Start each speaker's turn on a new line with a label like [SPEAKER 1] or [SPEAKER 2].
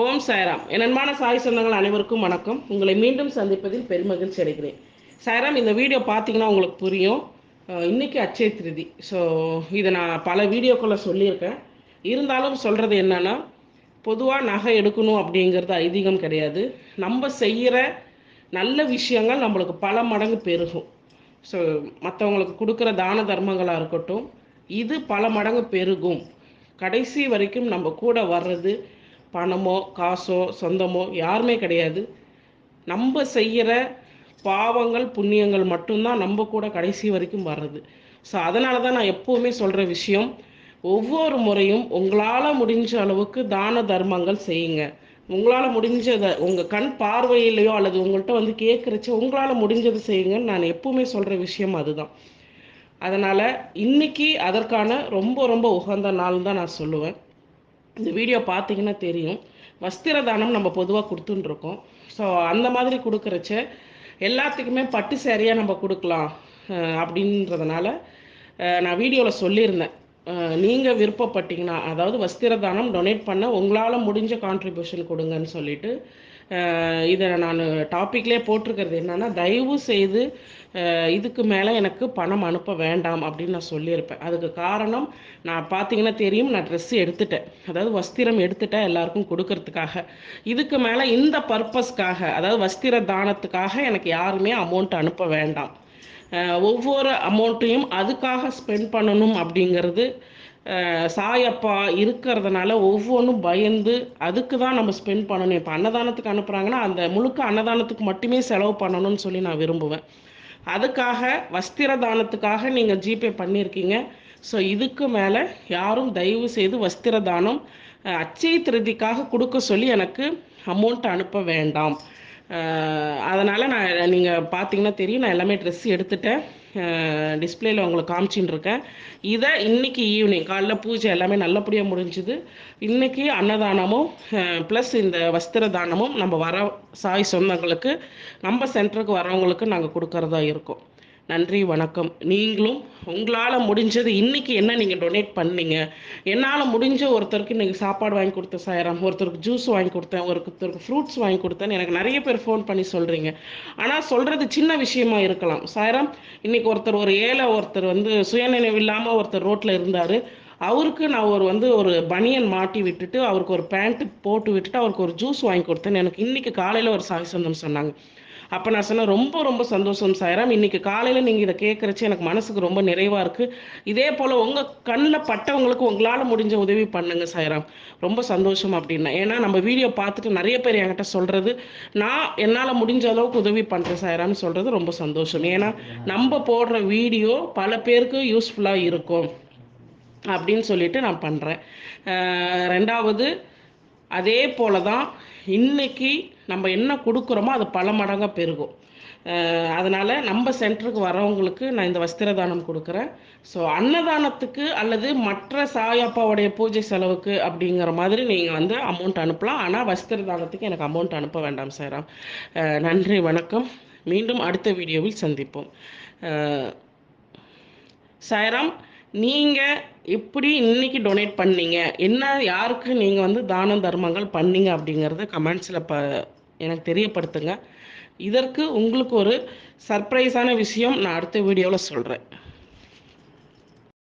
[SPEAKER 1] ஓம் சாய்ராம். என் அன்பான சாய் சொந்தங்கள் அனைவருக்கும் வணக்கம். உங்களை மீண்டும் சந்திப்பதில் பெருமகிழ்ச்சி அடைகிறேன். சாய்ராம் இந்த வீடியோ பார்த்தீங்கன்னா உங்களுக்கு புரியும். இன்றைக்கி இன்னைக்கு அச்சய திருதி. ஸோ இதை நான் பல வீடியோக்குள்ளே சொல்லியிருக்கேன். இருந்தாலும் சொல்கிறது என்னன்னா பொதுவாக நகை எடுக்கணும் அப்படிங்கிறது ஐதீகம் கிடையாது. நம்ம செய்கிற நல்ல விஷயங்கள் நம்மளுக்கு பல மடங்கு பெருகும். ஸோ மற்றவங்களுக்கு கொடுக்குற தான தர்மங்களாக இருக்கட்டும் இது பல மடங்கு பெருகும். கடைசி வரைக்கும் நம்ம கூட வர்றது பணமோ காசோ சொந்தமோ யாருமே கிடையாது. நம்ம செய்கிற பாவங்கள் புண்ணியங்கள் மட்டும்தான் நம்ம கூட கடைசி வரைக்கும் வர்றது. ஸோ அதனால தான் நான் எப்போவுமே சொல்கிற விஷயம் ஒவ்வொரு முறையும் உங்களால் முடிஞ்ச அளவுக்கு தான தர்மங்கள் செய்யுங்க. உங்களால் முடிஞ்சதை உங்கள் கண் பார்வையிலையோ அல்லது உங்கள்கிட்ட வந்து கேட்குறச்சு உங்களால் முடிஞ்சதை செய்யுங்கன்னு நான் எப்போவுமே சொல்கிற விஷயம் அதுதான். அதனால் இன்னைக்கு அதற்கான ரொம்ப ரொம்ப உகந்த நாள் தான் நான் சொல்லுவேன். இந்த வீடியோ பார்த்தீங்கன்னா தெரியும். வஸ்திர தானம் நம்ம பொதுவாக கொடுத்துட்டுருக்கோம் ஸோ அந்த மாதிரி கொடுக்குறச்ச எல்லாத்துக்குமே பட்டு சேரீயாக நம்ம கொடுக்கலாம் அப்படின்றதுனால நான் வீடியோவில் சொல்லியிருந்தேன். நீங்கள் விருப்பப்பட்டீங்கன்னா அதாவது வஸ்திர தானம் டொனேட் பண்ண உங்களால் முடிஞ்ச கான்ட்ரிபியூஷன் கொடுங்கன்னு சொல்லிட்டு இதை நான் டாப்பிக்லேயே போட்டிருக்கிறது என்னென்னா தயவு செய்து இதுக்கு மேலே எனக்கு பணம் அனுப்ப வேண்டாம் அப்படின்னு நான் சொல்லியிருப்பேன். அதுக்கு காரணம் நான் பார்த்தீங்கன்னா தெரியும் நான் ட்ரெஸ் எடுத்துட்டேன். அதாவது வஸ்திரம் எடுத்துட்டேன் எல்லாருக்கும் கொடுக்கறதுக்காக. இதுக்கு மேலே இந்த பர்பஸ்க்காக அதாவது வஸ்திர தானத்துக்காக எனக்கு யாருமே அமௌண்ட் அனுப்ப வேண்டாம். ஒவ்வொரு அமௌண்ட்டையும் அதுக்காக ஸ்பெண்ட் பண்ணணும் அப்படிங்கிறது சாயப்பா இருக்கிறதுனால ஒவ்வொன்றும் பயந்து அதுக்கு தான் நம்ம ஸ்பெண்ட் பண்ணணும். இப்போ அன்னதானத்துக்கு அனுப்புகிறாங்கன்னா அந்த முழுக்க அன்னதானத்துக்கு மட்டுமே செலவு பண்ணணும்னு சொல்லி நான் விரும்புவேன். அதுக்காக வஸ்திர தானத்துக்காக நீங்கள் ஜிபே பண்ணியிருக்கீங்க ஸோ இதுக்கு மேலே யாரும் தயவு செய்து வஸ்திர தானம் அச்சய திருதிக்காக கொடுக்க சொல்லி எனக்கு அமௌண்ட் அனுப்ப வேண்டாம். அதனால் நான் நீங்கள் பார்த்தீங்கன்னா தெரியும் நான் எல்லாமே ட்ரெஸ் எடுத்துட்டேன். டிஸ்பிளேயில் உங்களுக்கு காமிச்சின்னு இருக்கேன் இதை இன்னைக்கு ஈவினிங் காலைல பூஜை எல்லாமே நல்லபடியாக முடிஞ்சுது. இன்றைக்கி அன்னதானமும் ப்ளஸ் இந்த வஸ்திர தானமும் நம்ம வர சாய் சொந்தங்களுக்கு நம்ம சென்டருக்கு வரவங்களுக்கு நாங்கள் கொடுக்கறதா இருக்கோம். நன்றி வணக்கம். நீங்களும் உங்களால் முடிஞ்சது இன்றைக்கி என்ன நீங்கள் டொனேட் பண்ணீங்க? என்னால் முடிஞ்ச ஒருத்தருக்கு நீங்கள் சாப்பாடு வாங்கி கொடுத்த சாயிரம் ஒருத்தருக்கு ஜூஸ் வாங்கி கொடுத்தேன் ஒருத்தருக்கு ஃப்ரூட்ஸ் வாங்கி கொடுத்தேன் எனக்கு நிறைய பேர் ஃபோன் பண்ணி சொல்கிறீங்க ஆனால் சொல்கிறது சின்ன விஷயமா இருக்கலாம். சாயிரம் இன்றைக்கி ஒருத்தர் ஒரு ஏழை ஒருத்தர் வந்து சுயநினைவு இல்லாமல் ஒருத்தர் ரோட்டில் இருந்தார். அவருக்கு நான் ஒரு வந்து ஒரு பனியன் மாட்டி விட்டுட்டு அவருக்கு ஒரு பேண்ட்டு போட்டு விட்டுட்டு அவருக்கு ஒரு ஜூஸ் வாங்கி கொடுத்தேன்னு எனக்கு இன்றைக்கி காலையில் ஒரு சாய் சொந்தம் சொன்னாங்க. அப்போ நான் சொன்னேன் ரொம்ப ரொம்ப சந்தோஷம் சாயிராம். இன்னைக்கு காலையில் நீங்கள் இதை கேட்குறச்சு எனக்கு மனசுக்கு ரொம்ப நிறைவாக இருக்குது இதே போல் உங்கள் கண்ணில் பட்டவங்களுக்கு உங்களால் முடிஞ்ச உதவி பண்ணுங்க சாயிராம். ரொம்ப சந்தோஷம் அப்படின்னா. ஏன்னா நம்ம வீடியோ பார்த்துட்டு நிறைய பேர் என்கிட்ட சொல்கிறது நான் என்னால் முடிஞ்ச அளவுக்கு உதவி பண்ணுறேன் சாயிராம்னு சொல்கிறது ரொம்ப சந்தோஷம். ஏன்னா நம்ம போடுற வீடியோ பல பேருக்கு யூஸ்ஃபுல்லாக இருக்கும். அப்படின்னு சொல்லிட்டு நான் பண்ணுறேன் ரெண்டாவது அதே போல தான் இன்னைக்கு நம்ம என்ன கொடுக்குறோமோ அது பல மடங்காக பெருகும். அதனால் நம்ம சென்டருக்கு வரவங்களுக்கு நான் இந்த வஸ்திர தானம் கொடுக்குறேன். ஸோ அன்னதானத்துக்கு அல்லது மற்ற சாயப்பாவுடைய பூஜை செலவுக்கு அப்படிங்கிற மாதிரி நீங்கள் வந்து அமௌண்ட் அனுப்பலாம். ஆனால் வஸ்திர தானத்துக்கு எனக்கு அமௌண்ட் அனுப்ப வேண்டாம் சாராம் நன்றி வணக்கம். மீண்டும் அடுத்த வீடியோவில் சந்திப்போம். அஹ் சாய்ராம் நீங்கள் எப்படி இன்னைக்கு டொனேட் பண்ணீங்க? என்ன யாருக்கு நீங்கள் வந்து தான தர்மங்கள் பண்ணீங்க அப்படிங்கிறத கமெண்ட்ஸில் ப எனக்கு தெரியப்படுத்துங்க. இதற்கு உங்களுக்கு ஒரு சர்ப்ரைஸான விஷயம் நான் அடுத்த வீடியோவில் சொல்கிறேன்